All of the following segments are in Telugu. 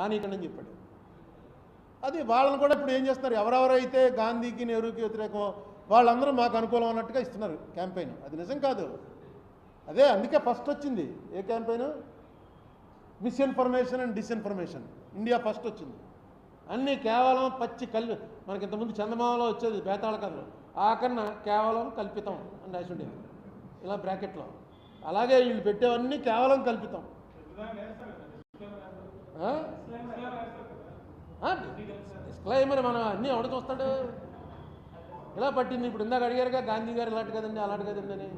రానీకండి అని చెప్పాడు. అది వాళ్ళని కూడా ఇప్పుడు ఏం చేస్తున్నారు? ఎవరెవరైతే గాంధీకి నెహ్రూకి వ్యతిరేకం వాళ్ళందరూ మాకు అనుకూలం అన్నట్టుగా ఇస్తున్నారు క్యాంపెయిన్. అది నిజం కాదు. అదే అందుకే ఫస్ట్ వచ్చింది. ఏ campaign? Misinformation and disinformation. India first వచ్చింది. అన్నీ కేవలం పచ్చి కల్ మనకి ఇంతకుముందు చందమామలో వచ్చేది బేతాళ కథలు ఆ కన్నా కేవలం కల్పితం అని రాసి ఉండేది. ఇలా బ్రాకెట్లో. అలాగే వీళ్ళు పెట్టేవన్నీ కేవలం కల్పితం. డిస్క్లైమర్ మనం అన్నీ ఎవడ చూస్తాడు? ఇలా పట్టింది? ఇప్పుడు ఇందాక అడిగారుగా గాంధీ గారు ఇలాంటి కదండి అలాంటి కదండి అని.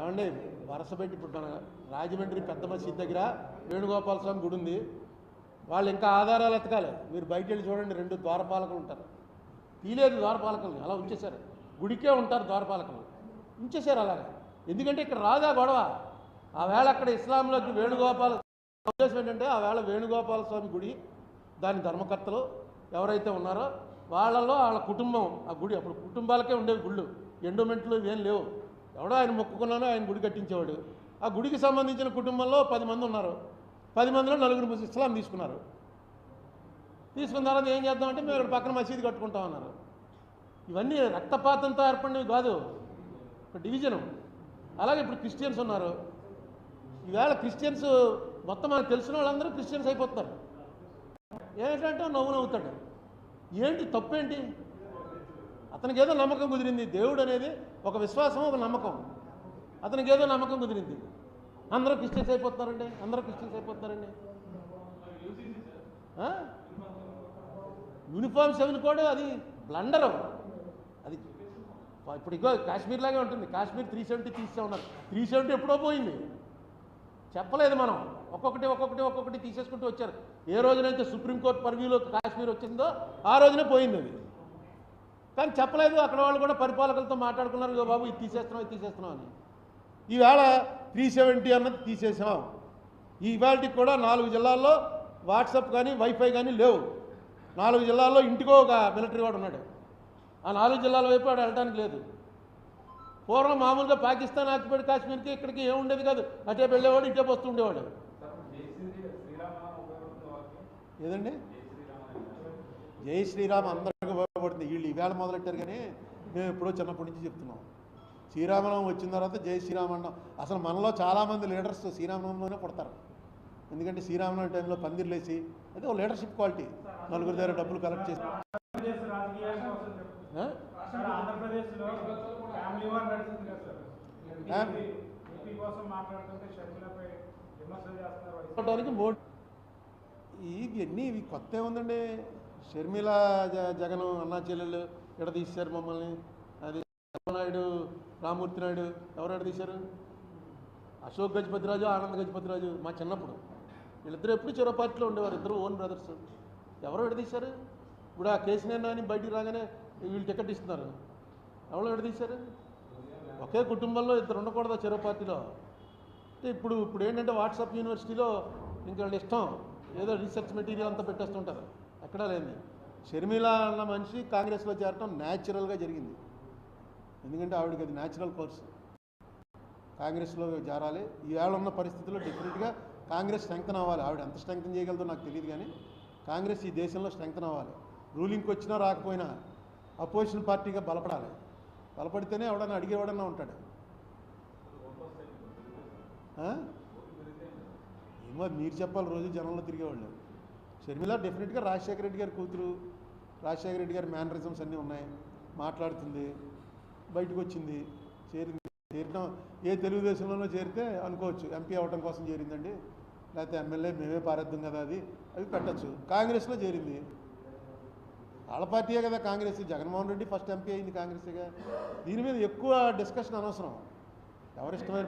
ఏమండి వరుస పెట్టి ఇప్పుడు మన రాజమండ్రి పెద్ద మసీద్ దగ్గర వేణుగోపాల స్వామి గుడి ఉంది. వాళ్ళు ఇంకా ఆధారాలు ఎతకాలి మీరు బయట వెళ్ళి చూడండి రెండు ద్వారపాలకులు ఉంటారు. తీలేదు ద్వారపాలకుల్ని అలా ఉంచేశారు. గుడికే ఉంటారు ద్వారపాలకులు. ఉంచేశారు అలాగా. ఎందుకంటే ఇక్కడ రాదా గొడవ. ఆ వేళ అక్కడ ఇస్లాంలోకి వేణుగోపాల ఉద్దేశం ఏంటంటే ఆ వేళ వేణుగోపాల స్వామి గుడి దాని ధర్మకర్తలు ఎవరైతే ఉన్నారో వాళ్ళలో వాళ్ళ కుటుంబం ఆ గుడి అప్పుడు కుటుంబాలకే ఉండేవి గుళ్ళు. ఎండోమెంట్లు ఇవేం లేవు. ఎవడో ఆయన మొక్కుకున్నానో ఆయన గుడి కట్టించేవాడు. ఆ గుడికి సంబంధించిన కుటుంబంలో పది మంది ఉన్నారు. పది మందిలో నలుగురు ముస్లిం ఇస్లాం తీసుకున్నారు. తీసుకున్న తర్వాత ఏం చేద్దామంటే మేము ఇక్కడ పక్కన మసీదు కట్టుకుంటాం అన్నారు ఇవన్నీ రక్తపాతంతో ఏర్పడినవి కాదు. ఒక డివిజను. అలాగే ఇప్పుడు క్రిస్టియన్స్ ఉన్నారు. ఈవేళ క్రిస్టియన్స్ మొత్తం మనకు తెలిసిన వాళ్ళందరూ క్రిస్టియన్స్ అయిపోతున్నారు. ఏంటంటే నవ్వు నవ్వుతాడు. ఏంటి తప్పేంటి? అతనికి ఏదో నమ్మకం కుదిరింది. దేవుడు అనేది ఒక విశ్వాసం ఒక నమ్మకం. అతనికి ఏదో నమ్మకం కుదిరింది. అందరూ క్రిస్టియన్స్ అయిపోతున్నారండి. అందరూ క్రిస్టియన్స్ అయిపోతున్నారండి. యూనిఫామ్ సెవెన్ కూడా అది బ్లండరు. అది ఇప్పుడు ఇగో కాశ్మీర్ లాగే ఉంటుంది. కాశ్మీర్ త్రీ సెవెంటీ తీసే ఉన్నారు త్రీ సెవెంటీ ఎప్పుడో పోయింది. చెప్పలేదు మనం. ఒక్కొక్కటి ఒక్కొక్కటి ఒక్కొక్కటి తీసేసుకుంటూ వచ్చారు. ఏ రోజునైతే సుప్రీంకోర్టు పర్వ్యూలో కాశ్మీర్ వచ్చిందో ఆ రోజునే పోయింది అది. కానీ చెప్పలేదు అక్కడ వాళ్ళు కూడా పరిపాలకులతో మాట్లాడుకున్నారు ఇదో బాబు ఇది తీసేస్తున్నాం ఇది తీసేస్తున్నాం అని. ఈవేళ త్రీ సెవెంటీ అన్నది తీసేసాం. ఈ కూడా నాలుగు జిల్లాల్లో వాట్సాప్ కానీ వైఫై కానీ లేవు. నాలుగు జిల్లాల్లో ఇంటికో ఒక మిలిటరీ వాడు ఉన్నాడు. ఆ నాలుగు జిల్లాల వైపు వాడు వెళ్ళడానికి లేదు. పూర్వం మామూలుగా పాకిస్తాన్ ఆక్యుపైడ్ కాశ్మీర్కి ఇక్కడికి ఏముండేది కాదు. అటే వెళ్ళేవాడు ఇటే వస్తూ ఉండేవాడు. ఏదండి? జై శ్రీరామ్ అందరికీ ఉపయోగపడుతుంది వీళ్ళు ఈవేళ మొదలెట్టారు కానీ మేము ఎప్పుడో చిన్నప్పటి నుంచి చెప్తున్నాం. శ్రీరామనవం వచ్చిన తర్వాత జై శ్రీరామ్ అన్నాం. అసలు మనలో చాలామంది లీడర్స్ శ్రీరామనవంలోనే పుడతారు. ఎందుకంటే శ్రీరామనవం టైంలో పందిర్లేసి అదే ఒక లీడర్షిప్ క్వాలిటీ. నలుగురు దగ్గర డబ్బులు కలెక్ట్ చేసి కోసం కోసం ఇవన్నీ ఇవి కొత్త ఏముందండి? షర్మిల జగన్ అన్నా చెల్లెళ్ళు ఎడ తీశారు మమ్మల్ని? అది నాయుడు రామూర్తి నాయుడు ఎవరు ఎడ తీశారు? అశోక్ గజపతిరాజు ఆనంద్ గజపతిరాజు మా చిన్నప్పుడు. వీళ్ళిద్దరు ఎప్పుడు చెరో పార్టీలో ఉండేవారు ఇద్దరు ఓన్ బ్రదర్స్. ఎవరు ఎడదీశారు ఇప్పుడు ఆ కేసీఆర్ నాని బయటికి రాగానే వీళ్ళు టికెట్ ఇస్తున్నారు. ఎవరు విడదీశారు ఒకే కుటుంబంలో ఇద్దరు ఉండకూడదు చెరో పార్టీలో? అంటే ఇప్పుడు ఇప్పుడు ఏంటంటే వాట్సాప్ యూనివర్సిటీలో ఇంకా ఇష్టం. ఏదో రీసెర్చ్ మెటీరియల్ అంతా పెట్టేస్తుంటారు ఎక్కడా లేని షర్మిల అన్న మనిషి కాంగ్రెస్లో చేరటం న్యాచురల్గా జరిగింది. ఎందుకంటే ఆవిడకి అది న్యాచురల్ కోర్సు. కాంగ్రెస్లో చేరాలి ఈవేళ ఉన్న పరిస్థితుల్లో డెఫినెట్గా కాంగ్రెస్ స్ట్రెంగ్తన్ అవ్వాలి. ఆవిడ ఎంత స్ట్రెంగ్తన్ చేయగలదో నాకు తెలియదు కానీ కాంగ్రెస్ ఈ దేశంలో స్ట్రెంగ్తన్ అవ్వాలి. రూలింగ్కి వచ్చినా రాకపోయినా అపోజిషన్ పార్టీగా బలపడాలి. బలపడితేనే ఎవడన్నా అడిగేవాడన్నా ఉంటాడు. ఏమో మీరు చెప్పాలి రోజు జనంలో తిరిగేవాళ్ళు. షర్మిల డెఫినెట్గా రాజశేఖర రెడ్డి గారి కూతురు రాజశేఖర రెడ్డి గారి మేనరిజమ్స్ అన్నీ ఉన్నాయి. మాట్లాడుతుంది బయటకు వచ్చింది చేరింది. చేరడం ఏ తెలుగుదేశంలోనో చేరితే అనుకోవచ్చు ఎంపీ అవ్వడం కోసం చేరిందండి. లేకపోతే ఎమ్మెల్యే మేమే పారేద్దాం కదా అది. అవి పెట్టచ్చు. కాంగ్రెస్లో చేరింది. వాళ్ళ పార్టీయే కదా కాంగ్రెస్ జగన్మోహన్ రెడ్డి ఫస్ట్ ఎంపీ అయింది కాంగ్రెస్గా దీని మీద ఎక్కువ డిస్కషన్ అనవసరం ఎవరిష్టమైన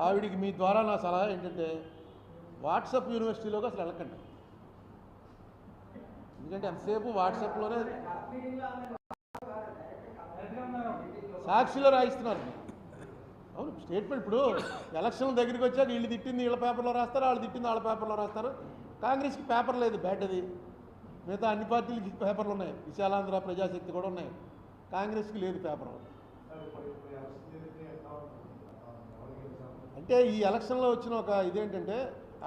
ఆవిడికి మీ ద్వారా నా సలహా ఏంటంటే వాట్సాప్ యూనివర్సిటీలోకి అసలు వెళ్ళకండి ఎందుకంటే ఎంతసేపు వాట్సాప్లోనే సాక్షిలో రాయిస్తున్నారు అవును స్టేట్మెంట్ ఇప్పుడు ఎలక్షన్ల దగ్గరికి వచ్చాక వీళ్ళు తిట్టింది వీళ్ళ పేపర్లో రాస్తారు వాళ్ళు తిట్టింది వాళ్ళ పేపర్లో రాస్తారు. కాంగ్రెస్కి పేపర్ లేదు బ్యాటది అది. మిగతా అన్ని పార్టీలకి పేపర్లు ఉన్నాయి. విశాలాంధ్ర ప్రజాశక్తి కూడా ఉన్నాయి. కాంగ్రెస్కి లేదు పేపర్. అంటే ఈ ఎలక్షన్లో వచ్చిన ఒక ఇదేంటంటే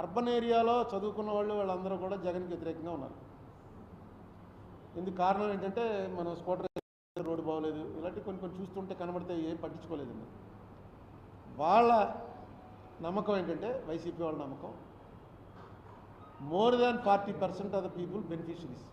అర్బన్ ఏరియాలో చదువుకున్న వాళ్ళు వాళ్ళందరూ కూడా జగన్కి వ్యతిరేకంగా ఉన్నారు. ఇందుకు కారణం ఏంటంటే మనం స్కూటర్ రోడ్డు బాగోలేదు. ఇలాంటి కొన్ని కొన్ని చూస్తుంటే కనబడితే ఏం పట్టించుకోలేదండి. వాళ్ళ నమ్మకం ఏంటంటే వైసీపీ వాళ్ళ నమ్మకం. More than forty percent of the people beneficiaries